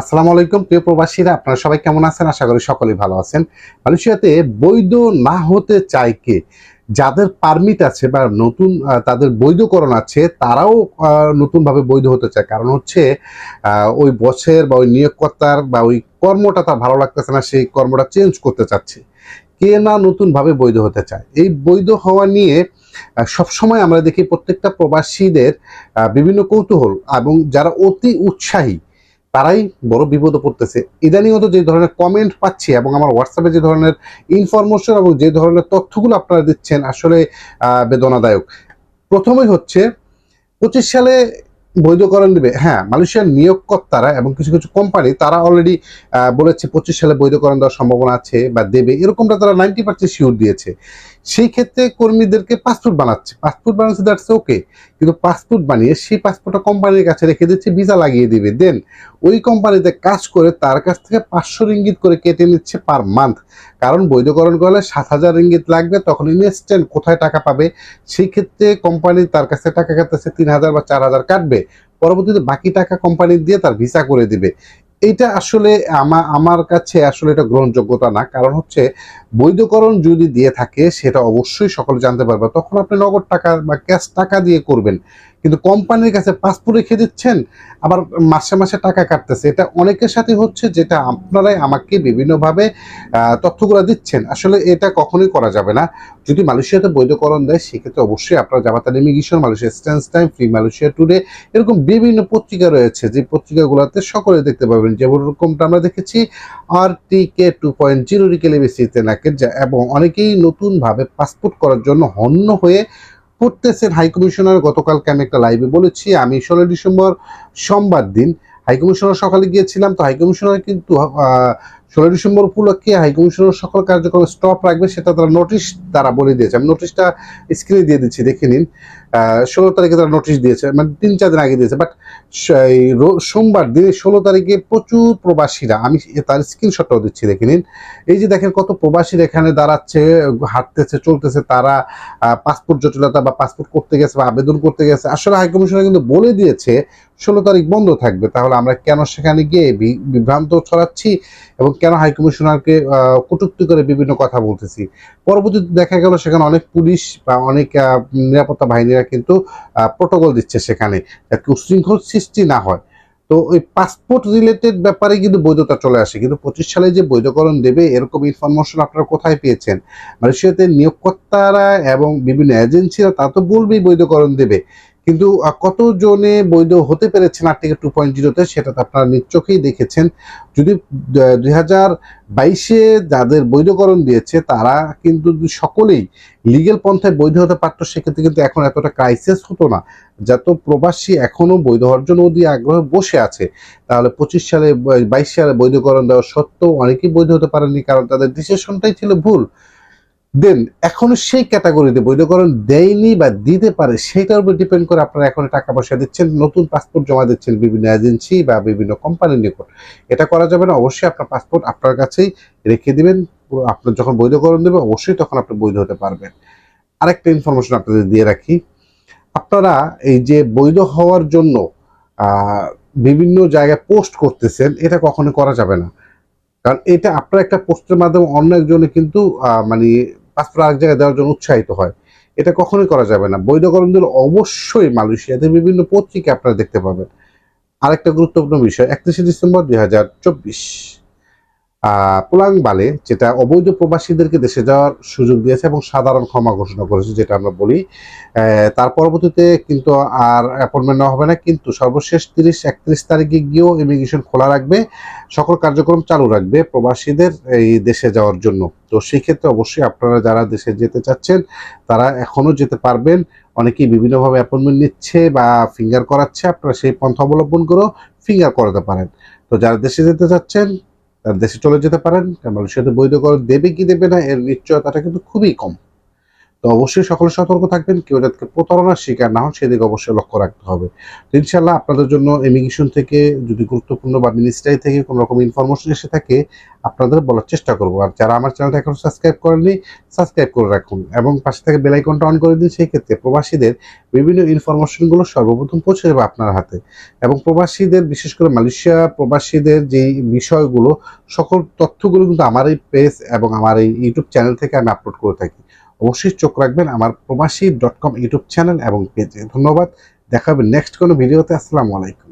আসসালামু আলাইকুম, প্রিয় প্রবাসীরা, আপনারা সবাই কেমন আছেন? আশা করি সকলেই ভালো আছেন। মালয়েশিয়াতে বৈধ না হতে চায় কে? যাদের পারমিট আছে বা নতুন তাদের বৈধকরণ আছে, তারাও নতুনভাবে বৈধ হতে চায়। কারণ হচ্ছে ওই বছর বা ওই নিয়োগকর্তার বা ওই কর্মটা তার ভালো লাগতেছে না, সেই কর্মটা চেঞ্জ করতে চাচ্ছে। কে না নতুনভাবে বৈধ হতে চায়? এই বৈধ হওয়া নিয়ে সবসময় আমরা দেখি প্রত্যেকটা প্রবাসীদের বিভিন্ন কৌতূহল এবং যারা অতি উৎসাহী তারাই বড় বিপদে পড়তেছে। ইদানিংত যে ধরনের কমেন্ট পাচ্ছি এবং আমার হোয়াটসঅ্যাপে যে ধরনের ইনফরমেশন এবং যে ধরনের তথ্যগুলো আপনারা দিচ্ছেন আসলে বেদনাদায়ক। প্রথমেই হচ্ছে, পঁচিশ সালে বৈধকরণ দেবে। হ্যাঁ মালয়েশিয়ার নিয়োগকর্তারা এবং কিছু কিছু কোম্পানি তারা অলরেডি বলেছে পঁচিশ সালে বৈধকরণ দেওয়ার সম্ভাবনা আছে বা দেবে। এরকমটা তারা নাইনটি পার্সেন্ট শিওর দিয়েছে। সেই ক্ষেত্রে কর্মীদেরকে পাসপোর্ট বানাচ্ছে। পাসপোর্ট বানাচ্ছে দ্যাটস ওকে কিন্তু পাসপোর্ট বানিয়ে সেই পাসপোর্টটা কোম্পানির কাছে রেখে দিচ্ছে ভিসা লাগিয়ে দিবে। দেন ওই কোম্পানিতে কাজ করে তার কাছ থেকে পাঁচশো রিঙ্গিত করে কেটে নিচ্ছে পার মান্থ কারণ বৈধকরণ করলে সাত হাজার রিঙ্গিত লাগবে, তখন ইনস্ট্যান্ট কোথায় টাকা পাবে? সেই ক্ষেত্রে কোম্পানি তার কাছে টাকা কাটতেছে তিন হাজার বা চার হাজার কাটবে। পরবর্তীতে বাকি টাকা কোম্পানি দিয়ে তার ভিসা করে দিবে। এইটা আসলে আমার আমার কাছে আসলে এটা গ্রহণযোগ্যতা না। কারণ হচ্ছে, বৈধকরণ যদি দিয়ে থাকে, সেটা অবশ্যই সকলে জানতে পারবে। তখন আপনি নগদ টাকা বা ক্যাশ টাকা দিয়ে করবেন। কিন্তু কোম্পানির কাছে পাসপোর্ট রেখে দিচ্ছেন, আবার মাসে মাসে টাকা কাটতেছে। এটা অনেকের সাথে হচ্ছে যেটা আপনারাই আমাকে বিভিন্নভাবে তথ্যগুলো দিচ্ছেন। আসলে এটা কখনোই করা যাবে না। যদি মালয়েশিয়াতে বৈধকরণ দেয়, সেক্ষেত্রে অবশ্যই আপনারা জামাতান immigration, Malaysia straits time free Malaysia today এরকম বিভিন্ন পত্রিকা রয়েছে। যে পত্রিকাগুলোতে সকলে দেখতে পাবেন। যেরকমটা আমরা দেখেছি R T K two point zero রিকেলেবেসিতে নাকি এবং অনেকেই নতুনভাবে পাসপোর্ট করার জন্য হন্য হয়ে পড়তেছেন হাইকমিশনার গতকালকে আমি একটা লাইভে বলেছি। আমি ষোলো ডিসেম্বর সোমবার দিন হাইকমিশনার সকালে গিয়েছিলাম, তো হাইকমিশনার কিন্তু ষোলো ডিসেম্বর উপলক্ষে হাই কমিশনার সকল কার্যক্রম স্টপ রাখবে, সেটা তারা নোটিশ তারা বলে দিয়েছে। আমি নোটিশটা স্ক্রিনে দিয়ে দিচ্ছি, দেখে নিন। ষোলো তারিখে তারা নোটিশ দিয়েছে মানে তিন চার দিন আগে দিয়েছে বাট সোমবার দিনে ষোলো তারিখে প্রচুর প্রবাসীরা, আমি তার স্ক্রিনশটটাও দিচ্ছি, দেখে নিন। এই যে দেখেন কত প্রবাসীরা এখানে দাঁড়াচ্ছে, হাঁটতেছে, চলতেছে, তারা পাসপোর্ট জটিলতা বা পাসপোর্ট করতে গেছে বা আবেদন করতে গেছে। আসলে হাই কমিশনার কিন্তু বলে দিয়েছে ষোলো তারিখ বন্ধ থাকবে, তাহলে আমরা কেন সেখানে গিয়ে বিভ্রান্ত ছড়াচ্ছি এবং কেন হাইকমিশনারকে কটুক্তি করে বিভিন্ন কথা বলতেছি? পরবর্তীতে দেখা গেল সেখানে অনেক পুলিশ বা অনেক নিরাপত্তা বাহিনীরা কিন্তু প্রোটোকল দিচ্ছে সেখানে যাতে উশৃঙ্খল সৃষ্টি না হয়। তো ওই পাসপোর্ট রিলেটেড ব্যাপারে কিন্তু বৈধতা চলে আসে, কিন্তু পঁচিশ সালে যে বৈধকরণ দেবে, এরকম ইনফরমেশন আপনারা কোথায় পেয়েছেন? মালয়েশিয়াতে নিয়োগকর্তারা এবং বিভিন্ন এজেন্সিরা তা তো বলবেই বৈধকরণ দেবে। কিন্তু কতজনে বৈধ হতে পেরেছেন আর্টিকেল টু পয়েন্ট জিরোতে, সেটা তো আপনারা নিজ চোখেই দেখেছেন। যদি দুই হাজার বাইশে যাদের বৈধকরণ দিয়েছে, তারা কিন্তু সকলেই লিগেল পন্থায় বৈধ হতে পারতো, সেক্ষেত্রে কিন্তু এখন এতটা ক্রাইসিস হতো না। যত প্রবাসী এখনও বৈধ জন্য অধি আগ্রহে বসে আছে, তাহলে পঁচিশ সালে, বাইশ সালে বৈধকরণ দেওয়া সত্ত্বেও অনেকেই বৈধ হতে পারেনি কারণ তাদের ডিসিশনটাই ছিল ভুল। দেন এখনও সেই ক্যাটাগরিতে বৈধকরণ দেয়নি বা দিতে পারে সেটার উপর ডিপেন্ড করে আপনারা এখন টাকা পয়সা দিচ্ছেন, নতুন পাসপোর্ট জমা দিচ্ছেন বিভিন্ন এজেন্সি বা বিভিন্ন কোম্পানির নিকট এটা করা যাবে না, অবশ্যই আপনার পাসপোর্ট আপনার কাছেই রেখে দিবেন আপনার যখন বৈধকরণ দেবে, অবশ্যই তখন আপনি বৈধ হতে পারবেন। আরেকটা ইনফরমেশন আপনাদের দিয়ে রাখি, আপনারা এই যে বৈধ হওয়ার জন্য বিভিন্ন জায়গায় পোস্ট করতেছেন, এটা কখনো করা যাবে না। কারণ এটা আপনার একটা পোস্টের মাধ্যমে অন্য একজনে কিন্তু মানে পাসপোর্ট আরেক জায়গায় দেওয়ার জন্য উৎসাহিত হয়। এটা কখনোই করা যাবে না। বৈধকরণ দিলে অবশ্যই মালয়েশিয়াতে বিভিন্ন পত্রিকা আপনারা দেখতে পাবেন। আরেকটা গুরুত্বপূর্ণ বিষয়, একত্রিশে ডিসেম্বর দুই হাজার চব্বিশ। পুলাং বালে, যেটা অবৈধ প্রবাসীদেরকে দেশে যাওয়ার সুযোগ দিয়েছে এবং সাধারণ ক্ষমা ঘোষণা করেছে, যেটা আমরা বলি। তার পরবর্তীতে কিন্তু আর অ্যাপয়েন্টমেন্ট নেওয়া হবে না, কিন্তু সর্বশেষ তিরিশ, একত্রিশ তারিখে গিয়েও ইমিগ্রেশন খোলা রাখবে, সকল কার্যক্রম চালু রাখবে প্রবাসীদের এই দেশে যাওয়ার জন্য। তো সেক্ষেত্রে অবশ্যই আপনারা যারা দেশে যেতে চাচ্ছেন, তারা এখনও যেতে পারবেন। অনেকেই বিভিন্নভাবে অ্যাপয়েন্টমেন্ট নিচ্ছে বা ফিঙ্গার করাচ্ছে, আপনারা সেই পন্থা অবলম্বন করেও ফিঙ্গার করাতে পারেন। তো যারা দেশে যেতে চাচ্ছেন দেশে চলে যেতে পারেন। মালয়েশিয়াতে বৈধকরণ দেবে কি দেবে না এর নিশ্চয়তাটা কিন্তু খুবই কম। তো অবশ্যই সকলে সতর্ক থাকবেন, কেউ যাতে প্রতারণার শিকার না হন, সেদিকে অবশ্যই লক্ষ্য রাখতে হবে। তো ইনশাল্লাহ আপনাদের জন্য ইমিগ্রেশন থেকে যদি গুরুত্বপূর্ণ বা মিনিস্ট্রি থেকে কোনো রকম ইনফরমেশন এসে থাকে, আপনাদের বলার চেষ্টা করব। আর যারা আমার চ্যানেলটা এখন সাবস্ক্রাইব করেননি সাবস্ক্রাইব করে রাখুন এবং পাশে থেকে বেল আইকনটা অন করে দিন। সেই ক্ষেত্রে প্রবাসীদের বিভিন্ন ইনফরমেশনগুলো সর্বপ্রথম পৌঁছে যাবে আপনার হাতে। এবং প্রবাসীদের, বিশেষ করে মালয়েশিয়া প্রবাসীদের যে বিষয়গুলো, সকল তথ্যগুলো কিন্তু আমার এই পেজ এবং আমার এই ইউটিউব চ্যানেল থেকে আমি আপলোড করে থাকি। অবশ্যই চোখ রাখবেন আমার প্রবাসী ডট কম ইউটিউব চ্যানেল এবং পেজে ধন্যবাদ। দেখা হবে নেক্সট কোনো ভিডিওতে আসসালামু আলাইকুম।